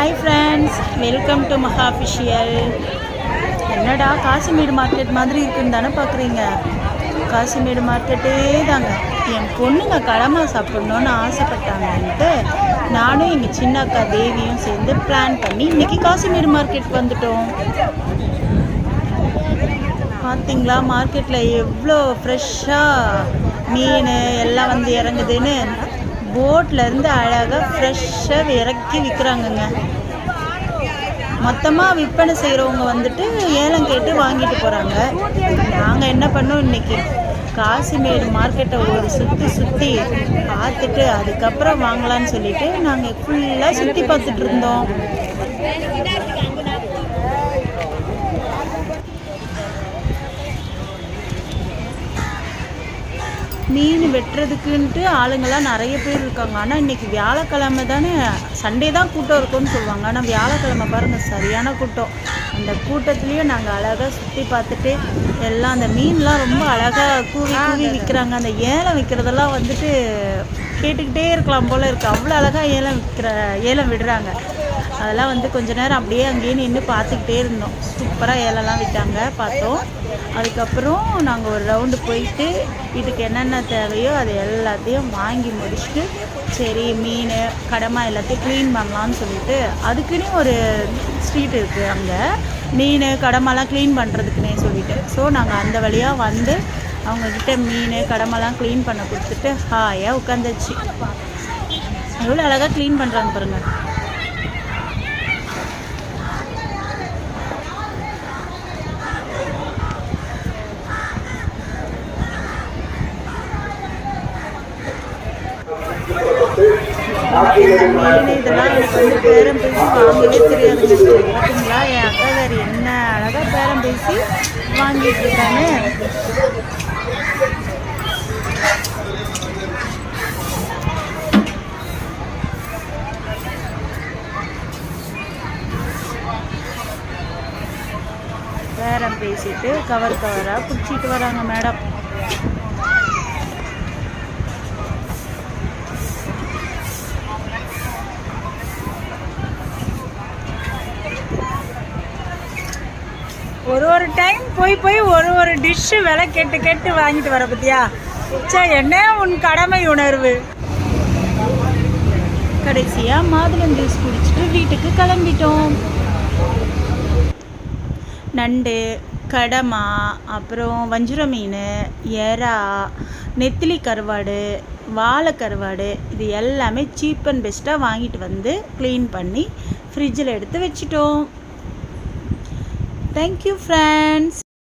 Hi friends welcome to Maha official என்னடா Kasimedu market மாதிரி இருக்குன்னு தானே பார்க்குறீங்க காசிமேடு மார்க்கெட்டே தாங்க. என் பொண்ணுங்க கடமா சாப்பிட்ணுன்னு ஆசைப்பட்டாங்கன்ட்டு நானும் எங்கள் சின்ன அக்கா தேவியும் சேர்ந்து பிளான் பண்ணி இன்றைக்கி காசிமேடு மார்க்கெட்டுக்கு வந்துட்டோம். பார்த்தீங்களா மார்க்கெட்டில் எவ்வளோ ஃப்ரெஷ்ஷாக மீன் எல்லாம் வந்து இறங்குதுன்னு? போட்லேருந்து அழகாக ஃப்ரெஷ்ஷாக இறக்கி விற்கிறாங்கங்க மொத்தமாக விற்பனை செய்கிறவங்க வந்துட்டு ஏலம் கேட்டு வாங்கிட்டு போகிறாங்க நாங்கள் என்ன பண்ணோம் இன்னைக்கு? காசிமேடு மார்க்கெட்டை ஒரு சுற்றி சுற்றி பார்த்துட்டு அதுக்கப்புறம் வாங்கலான்னு சொல்லிட்டு நாங்கள் ஃபுல்லாக சுற்றி பார்த்துட்டு இருந்தோம். மீன் வெட்டுறதுக்குன்ட்டு ஆளுங்கள்லாம் நிறைய பேர் இருக்காங்க. ஆனால் இன்னைக்கு வியாழக்கிழமை தானே சண்டே தான் கூட்டம் இருக்கும்னு சொல்லுவாங்க. ஆனால் வியாழக்கிழமை பாருங்கள் சரியான கூட்டம். அந்த கூட்டத்துலேயும் நாங்கள் அழகாக சுற்றி பார்த்துட்டு எல்லாம் அந்த மீன்லாம் ரொம்ப அழகாக கூவி கூவி விற்கிறாங்க அந்த ஏலம் விற்கிறதெல்லாம் வந்துட்டு கேட்டுக்கிட்டே இருக்கலாம் போல் இருக்குது அவ்வளோ அழகாக ஏலம் விற்கிற ஏலம் விடுறாங்க. அதெல்லாம் வந்து கொஞ்ச நேரம் அப்படியே அங்கேயே நின்று பார்த்துக்கிட்டே இருந்தோம். சூப்பராக ஏலெல்லாம் விட்டாங்க பார்த்தோம். அதுக்கப்புறம் நாங்கள் ஒரு ரவுண்டு போயிட்டு இதுக்கு என்னென்ன தேவையோ அது எல்லாத்தையும் வாங்கி முடிச்சுட்டு சரி மீன் கடமா எல்லாத்தையும் க்ளீன் பண்ணலான்னு சொல்லிட்டு அதுக்குன்னே ஒரு ஸ்ட்ரீட் இருக்குது அங்கே. மீன் கடமாலாம் க்ளீன் பண்ணுறதுக்குன்னே சொல்லிட்டு. ஸோ நாங்கள் அந்த வழியாக வந்து அவங்கக்கிட்ட மீன் கடமெல்லாம் க்ளீன் பண்ண கொடுத்துட்டு ஹாயாக உட்காந்துச்சு. எவ்வளோ அழகாக க்ளீன் பண்ணுறாங்க பாருங்கள் இதெல்லாம் எனக்கு வந்து பேரம் பேசி வாங்கவே தெரியாது பார்த்தீங்களா என் அக்கா வேறு என்ன அழகாக பேரம் பேசி வாங்கிட்டு இருக்காங்க பேரம் பேசிட்டு கவர் கவராக பிடிச்சிட்டு வராங்க மேடம். ஒரு ஒரு டைம் போய் போய் ஒரு ஒரு டிஷ்ஷு விலை கெட்டு கெட்டு வாங்கிட்டு வர பத்தியா? சே என்ன உன் கடமை உணர்வு? கடைசியாக மாதுளம் ஜூஸ் குடிச்சிட்டு வீட்டுக்கு கிளம்பிட்டோம். நண்டு கடமா அப்புறம் வஞ்சிர மீன் எறா நெத்திலி கருவாடு வாழை கருவாடு இது எல்லாமே சீப் அண்ட் பெஸ்ட்டாக வாங்கிட்டு வந்து க்ளீன் பண்ணி ஃப்ரிட்ஜில் எடுத்து வச்சிட்டோம். Thank you friends.